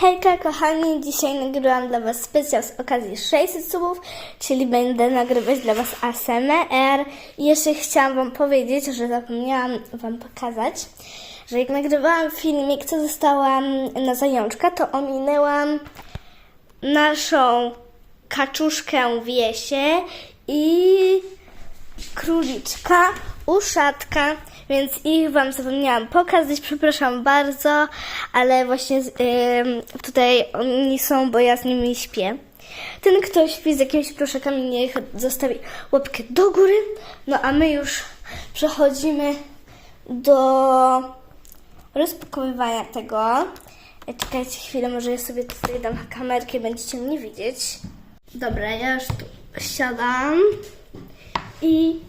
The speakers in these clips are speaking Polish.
Hejka kochani, dzisiaj nagrywam dla Was specjal z okazji 600 subów, czyli będę nagrywać dla Was ASMR. I jeszcze chciałam Wam powiedzieć, że zapomniałam Wam pokazać, że jak nagrywałam filmik, co zostałam na zajączka, to ominęłam naszą kaczuszkę Wiesię i króliczka, uszatka, więc ich Wam zapomniałam pokazać, przepraszam bardzo, ale właśnie ym, tutaj oni są, bo ja z nimi śpię. Ten, kto śpi z jakimiś proszekami, niech zostawi łapkę do góry, no a my już przechodzimy do rozpakowywania tego. E, Czekajcie chwilę, może ja sobie tutaj dam kamerkę, będziecie mnie widzieć. Dobra, ja już tu siadam i...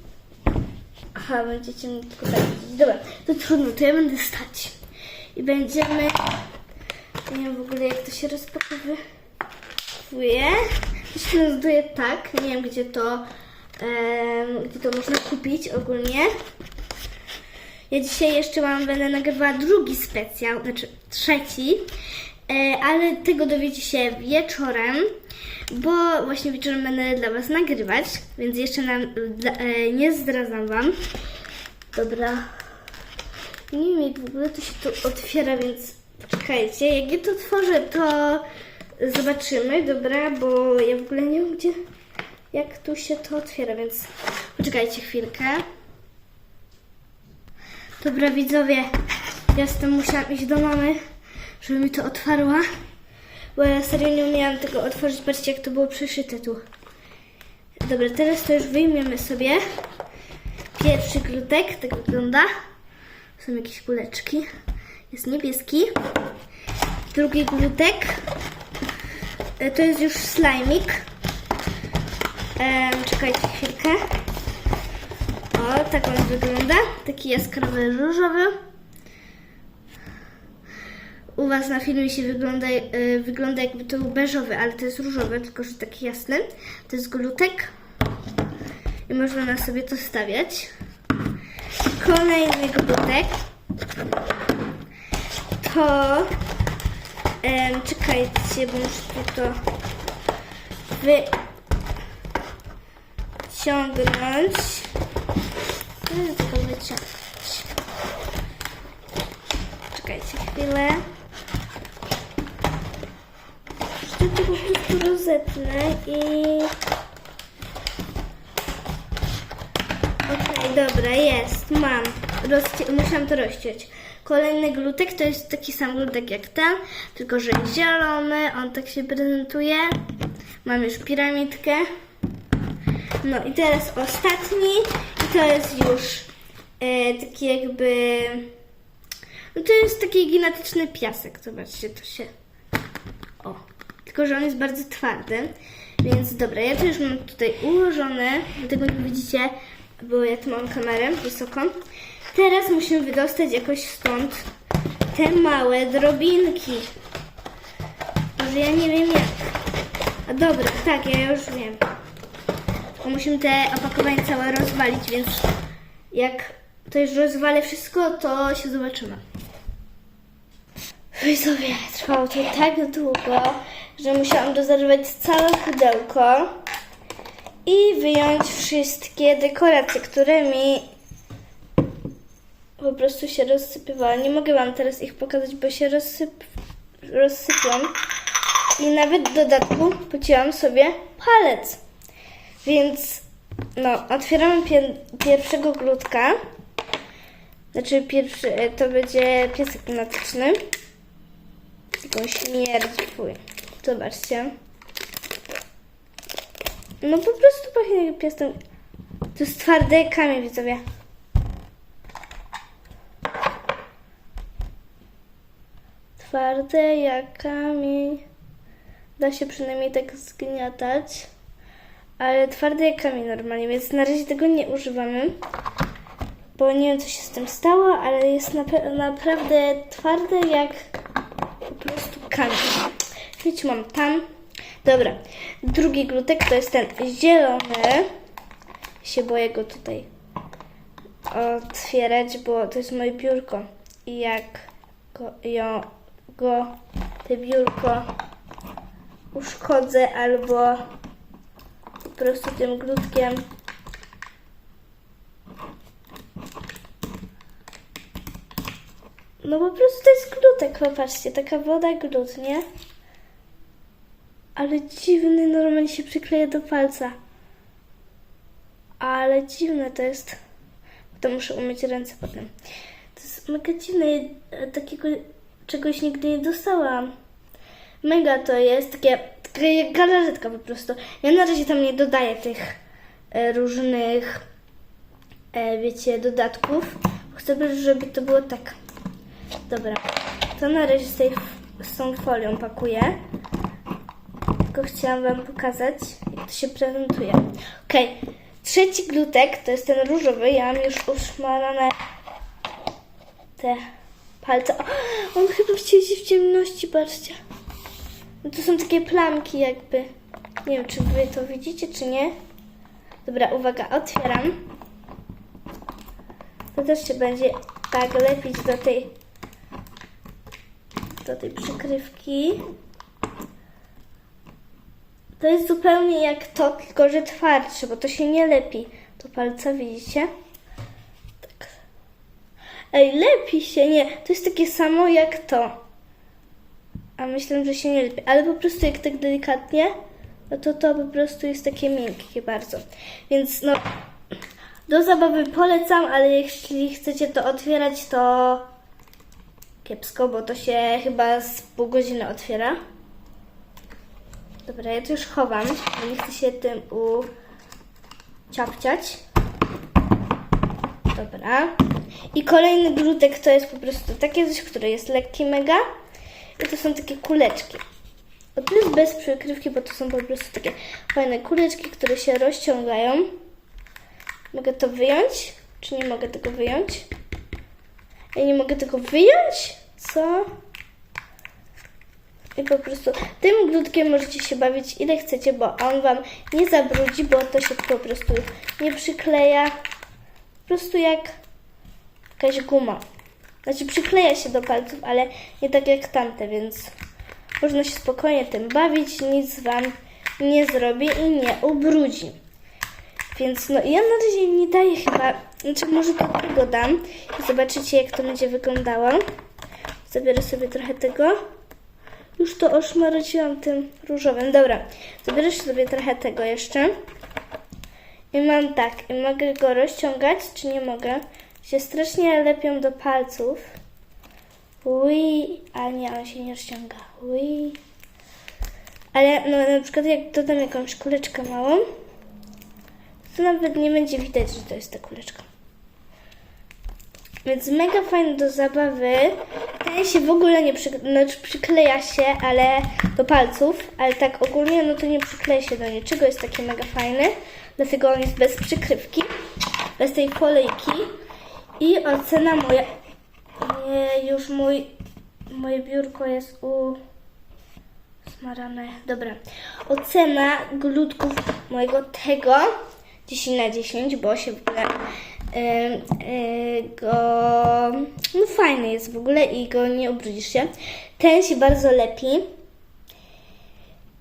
Aha, będziecie mnie tylko tak widzieć. Dobra, to trudno, to ja będę stać. I będziemy... Nie wiem w ogóle jak to się rozpakowuje. To się nazywuje tak, nie wiem gdzie to... gdzie to można kupić ogólnie. Ja dzisiaj jeszcze mam, będę nagrywała drugi specjal, znaczy trzeci, ale tego dowiecie się wieczorem, bo właśnie wieczorem będę dla Was nagrywać, więc jeszcze nam, e, nie zdradzam Wam. Dobra. Nie wiem jak w ogóle to się tu otwiera, więc poczekajcie. Jak ja to otworzę, to zobaczymy, dobra, bo ja w ogóle nie wiem gdzie, jak tu się to otwiera, więc poczekajcie chwilkę. Dobra widzowie, ja tym musiałam iść do mamy, żeby mi to otwarła, bo ja serio nie umiałam tego otworzyć. Patrzcie jak to było przyszyte tu. Dobra, teraz to już wyjmiemy sobie. Pierwszy glutek, tak wygląda. Są jakieś kuleczki. Jest niebieski. Drugi glutek. E, To jest już slajmik. Em, czekajcie chwilkę. O, tak on wygląda. Taki jaskrawy różowy. U Was na filmie się wygląda, y, wygląda jakby to był beżowy, ale to jest różowy, tylko że taki jasny. To jest glutek. I można na sobie to stawiać. Kolejny glutek. To... em, czekajcie, bo muszę to wyciągnąć. Tylko wyciągnąć. Czekajcie chwilę. Ja to po prostu rozetnę i... Okej, dobra, jest, mam. Rozci- musiałam to rozciąć. Kolejny glutek to jest taki sam glutek jak ten, tylko że zielony, on tak się prezentuje. Mam już piramidkę. No i teraz ostatni i to jest już e, taki jakby... No to jest taki ginetyczny piasek, zobaczcie, to się... O, tylko że on jest bardzo twardy, więc dobra, ja to już mam tutaj ułożone, tego nie widzicie, bo ja tu mam kamerę wysoką. Teraz musimy wydostać jakoś stąd te małe drobinki. Może ja nie wiem jak. A dobra, tak, ja już wiem. Tylko musimy te opakowanie całe rozwalić, więc jak to już rozwalę wszystko, to się zobaczymy. Widzowie, trwało to tak długo, że musiałam dozerwać całe pudełko i wyjąć wszystkie dekoracje, które mi po prostu się rozsypywały. Nie mogę Wam teraz ich pokazać, bo się rozsyp, rozsypią. I nawet w dodatku pociłam sobie palec. Więc no, otwieramy pier pierwszego glutka. Znaczy pierwszy, e, to będzie piesek klimatyczny. Tylko śmierdzi, fuj. Zobaczcie. No po prostu pachnie jak piesek. To jest twardy kamień, widzowie. Twarde jak kamień. Da się przynajmniej tak zgniatać. Ale twardy jak kamień normalnie, więc na razie tego nie używamy. Bo nie wiem co się z tym stało, ale jest naprawdę twarde jak po prostu kamień. Mam tam. Dobra, drugi glutek to jest ten zielony. Się boję go tutaj otwierać, bo to jest moje biurko. I jak go, go te biurko uszkodzę albo po prostu tym glutkiem No po prostu to jest glutek, popatrzcie, taka woda glut, nie? Ale dziwny, normalnie się przykleja do palca. Ale dziwne to jest. To muszę umyć ręce potem. To jest mega dziwne, ja takiego czegoś nigdy nie dostałam. Mega to jest, takie, takie galaretka po prostu. Ja na razie tam nie dodaję tych e, różnych, e, wiecie, dodatków. Chcę, żeby to było tak. Dobra, to na razie z, tej, z tą folią pakuję. Tylko chciałam Wam pokazać, jak to się prezentuje. Okej, trzeci glutek to jest ten różowy. Ja mam już uszmarane te palce. O, on chyba siedzi w ciemności, patrzcie. No to są takie plamki jakby. Nie wiem, czy Wy to widzicie, czy nie. Dobra, uwaga, otwieram. To też się będzie tak lepić do tej do tej przykrywki. To jest zupełnie jak to, tylko że twardsze, bo to się nie lepi do palca, widzicie? Tak. Ej, lepi się, nie, to jest takie samo jak to. A myślę, że się nie lepi, ale po prostu jak tak delikatnie, no to to po prostu jest takie miękkie bardzo. Więc no, do zabawy polecam, ale jeśli chcecie to otwierać, to kiepsko, bo to się chyba z pół godziny otwiera. Dobra, ja to już chowam, bo nie chcę się tym uciapciać. Dobra. I kolejny glutek to jest po prostu takie coś, które jest lekki mega. I to są takie kuleczki. O, jest bez przykrywki, bo to są po prostu takie fajne kuleczki, które się rozciągają. Mogę to wyjąć? Czy nie mogę tego wyjąć? Ja nie mogę tego wyjąć? Co? I po prostu tym glutkiem możecie się bawić ile chcecie, bo on Wam nie zabrudzi, bo to się po prostu nie przykleja. Po prostu jak jakaś guma. Znaczy przykleja się do palców, ale nie tak jak tamte, więc można się spokojnie tym bawić, nic Wam nie zrobi i nie ubrudzi. Więc no ja na razie nie daję chyba, znaczy może to tego dam i zobaczycie jak to będzie wyglądało. Zabiorę sobie trochę tego. Już to oszmarodziłam tym różowym. Dobra, zabiorę sobie trochę tego jeszcze. I mam tak, i mogę go rozciągać, czy nie mogę? Się strasznie lepią do palców. Ui, a nie, on się nie rozciąga. Ui. Ale no na przykład jak dodam jakąś kuleczkę małą, to nawet nie będzie widać, że to jest ta kuleczka. Więc mega fajny do zabawy. Ten się w ogóle nie przy, znaczy przykleja się, ale do palców, ale tak ogólnie no to nie przykleja się do niczego. Jest taki mega fajny. Dlatego on jest bez przykrywki, bez tej kolejki. I ocena moja. Nie, już mój. Moje biurko jest u. Smarane. Dobra. Ocena glutków mojego tego 10 na 10, bo się w ogóle go. No fajny jest w ogóle i go nie ubrudzisz się. Ten się bardzo lepi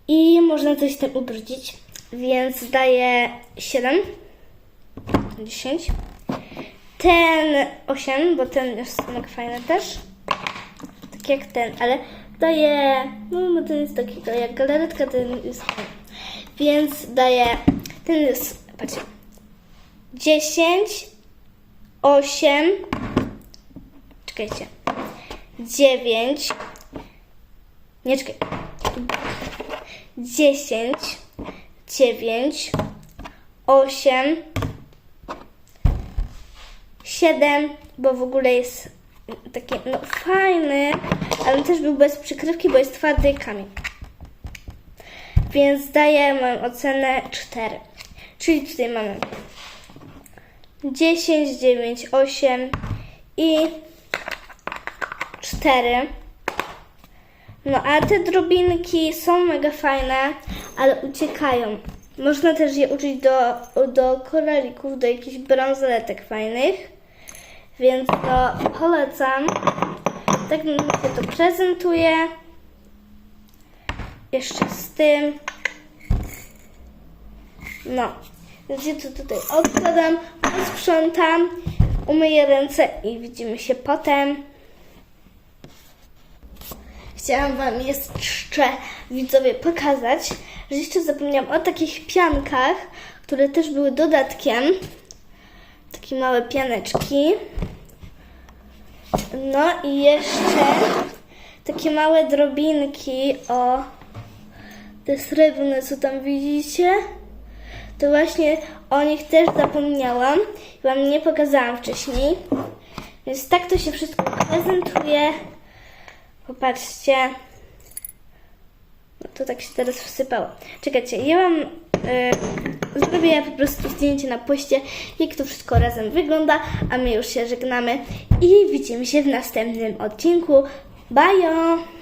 i można coś tym ubrudzić, więc daję 7 na 10. Ten 8, bo ten jest tak fajny też. Tak jak ten, ale daję. No, no to jest takiego jak galaretka, ten jest fajny. Więc daję. Ten jest. Patrzcie. 10, 8, czekajcie, 9, nie czekaj, 10, 9, 8, 7, bo w ogóle jest taki, no fajny, ale też był bez przykrywki, bo jest twardy kamień. Więc daję moją ocenę 4. Czyli tutaj mamy 10, 9, 8 i 4. No a te drobinki są mega fajne, ale uciekają. Można też je użyć do, do koralików, do jakichś bransoletek fajnych. Więc to polecam. Tak mi się to prezentuje. jeszcze z tym. No, więc ja to tutaj odkładam, posprzątam, umyję ręce i widzimy się potem. Chciałam Wam jeszcze, widzowie, pokazać, że jeszcze zapomniałam o takich piankach, które też były dodatkiem. Takie małe pianeczki. No i jeszcze takie małe drobinki, o, te srebrne, co tam widzicie. To właśnie o nich też zapomniałam. Wam nie pokazałam wcześniej. Więc tak to się wszystko prezentuje. Popatrzcie. No to tak się teraz wsypało. Czekajcie, ja wam y, zrobię po prostu zdjęcie na poście, jak to wszystko razem wygląda, a my już się żegnamy i widzimy się w następnym odcinku. Bajo!